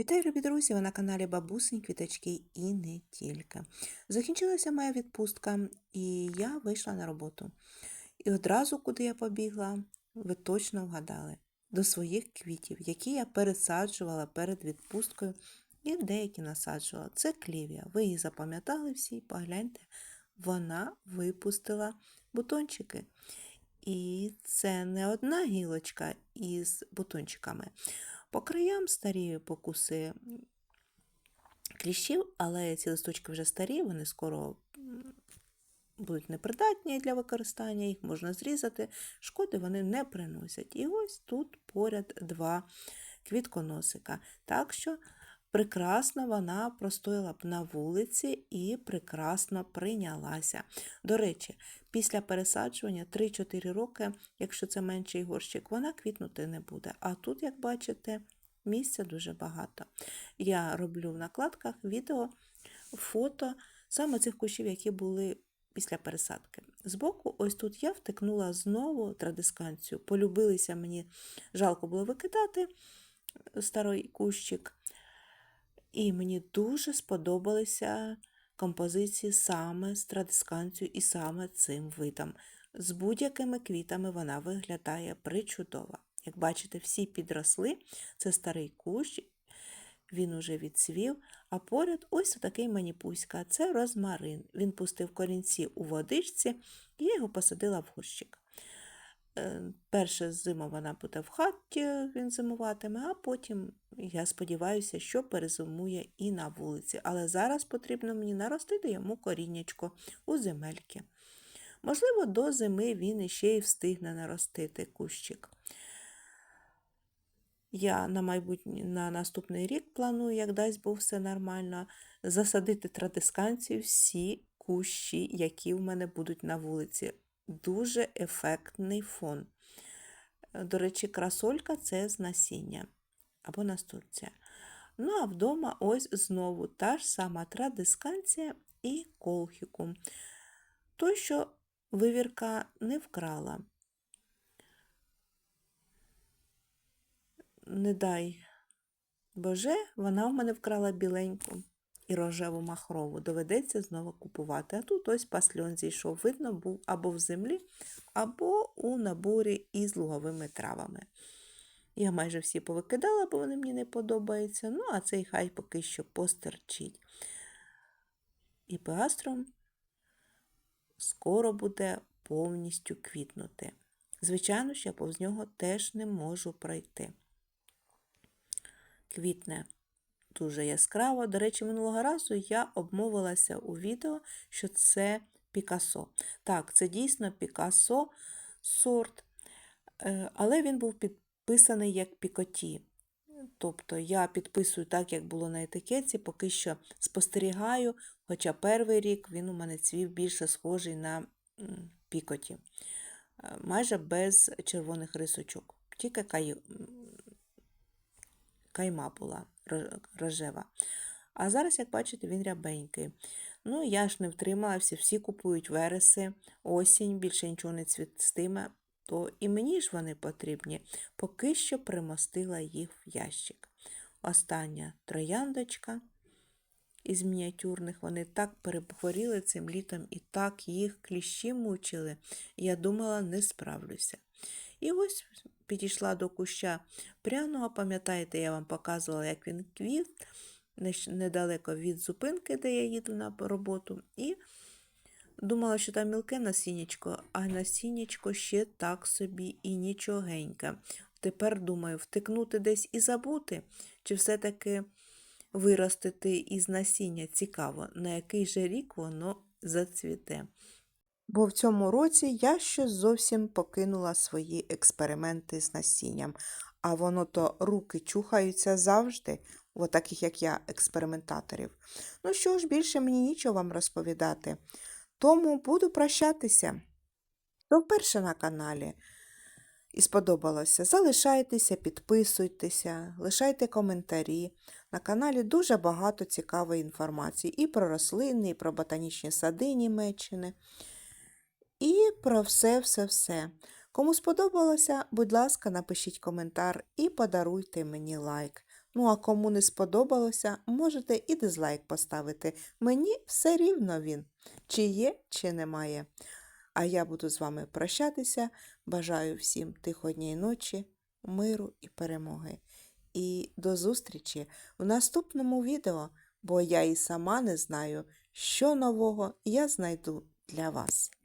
Вітаю, любі друзі! Ви на каналі Бабусень, Квіточки і не тільки. Закінчилася моя відпустка, і я вийшла на роботу. І одразу, куди я побігла, ви точно вгадали, до своїх квітів, які я пересаджувала перед відпусткою, і деякі насаджувала. Це клівія. Ви її запам'ятали всі, погляньте, вона випустила бутончики. І це не одна гілочка із бутончиками. По краям старі покуси кліщів, але ці листочки вже старі, вони скоро будуть непридатні для використання, їх можна зрізати, шкоди вони не приносять. І ось тут поряд два квітконосика. Так що прекрасно вона простояла б на вулиці і прекрасно прийнялася. До речі, після пересаджування 3-4 роки, якщо це менший горщик, вона квітнути не буде. А тут, як бачите, місця дуже багато. Я роблю в накладках відео, фото саме цих кущів, які були після пересадки. Збоку, ось тут я втикнула знову традисканцію. Полюбилися мені, жалко було викидати старий кущик. І мені дуже сподобалися композиції саме з традисканцією і саме цим видом. З будь-якими квітами вона виглядає причудово. Як бачите, всі підросли. Це старий кущ, він уже відцвів, а поряд ось такий маніпуська. Це розмарин. Він пустив корінці у водичці, і я його посадила в горщик. Е, Перша зима вона буде в хаті, він зимуватиме, а потім, я сподіваюся, що перезимує і на вулиці. Але зараз потрібно мені наростити йому коріннячко у земельки. Можливо, до зими він іще й встигне наростити кущик. Я на майбутнє, на наступний рік планую, як дасть Бог все нормально, засадити традисканцію всі кущі, які в мене будуть на вулиці. Дуже ефектний фон. До речі, красолька це з насіння або настурція. Ну, а вдома ось знову та ж сама традисканція і колхікум. Той, що вивірка не вкрала. Не дай Боже, вона в мене вкрала біленьку і рожеву махрову. Доведеться знову купувати. А тут ось пасльон зійшов. Видно, був або в землі, або у наборі із луговими травами. Я майже всі повикидала, бо вони мені не подобаються. Ну, а цей хай поки що постерчить. І пеастром скоро буде повністю квітнути. Звичайно, що я повз нього теж не можу пройти. Квітне дуже яскраво. До речі, минулого разу я обмовилася у відео, що це Пікасо. Так, це дійсно Пікасо сорт, е, але він був підписаний як Пікоті. Тобто я підписую так, як було на етикетці, поки що спостерігаю, хоча перший рік він у мене цвів більше схожий на пікоті, е, майже без червоних рисочок. Тільки кай... кайма була рожева. А зараз, як бачите, він рябенький. Ну, я ж не втрималася, всі купують вереси, осінь, більше нічого не цвістиме, то і мені ж вони потрібні, поки що примостила їх в ящик. Остання трояндочка із мініатюрних, вони так переборіли цим літом і так їх кліщі мучили, я думала, не справлюся. І ось підійшла до куща пряного, пам'ятаєте, я вам показувала, як він квіт недалеко від зупинки, де я їду на роботу, і думала, що там мілке насіннячко, а насіннячко ще так собі і нічогеньке. Тепер думаю, втикнути десь і забути, чи все-таки виростити із насіння цікаво, на який же рік воно зацвіте. Бо в цьому році я щось зовсім покинула свої експерименти з насінням, а воно то руки чухаються завжди, у таких, як я, експериментаторів. Ну що ж, більше мені нічого вам розповідати. Тому буду прощатися. Хто вперше на каналі і сподобалося, залишайтеся, підписуйтеся, лишайте коментарі. На каналі дуже багато цікавої інформації і про рослини, і про ботанічні сади Німеччини, про все-все-все. Кому сподобалося, будь ласка, напишіть коментар і подаруйте мені лайк. Ну, а кому не сподобалося, можете і дизлайк поставити. Мені все рівно він, чи є, чи немає. А я буду з вами прощатися. Бажаю всім тихої ночі, миру і перемоги. І до зустрічі в наступному відео, бо я і сама не знаю, що нового я знайду для вас.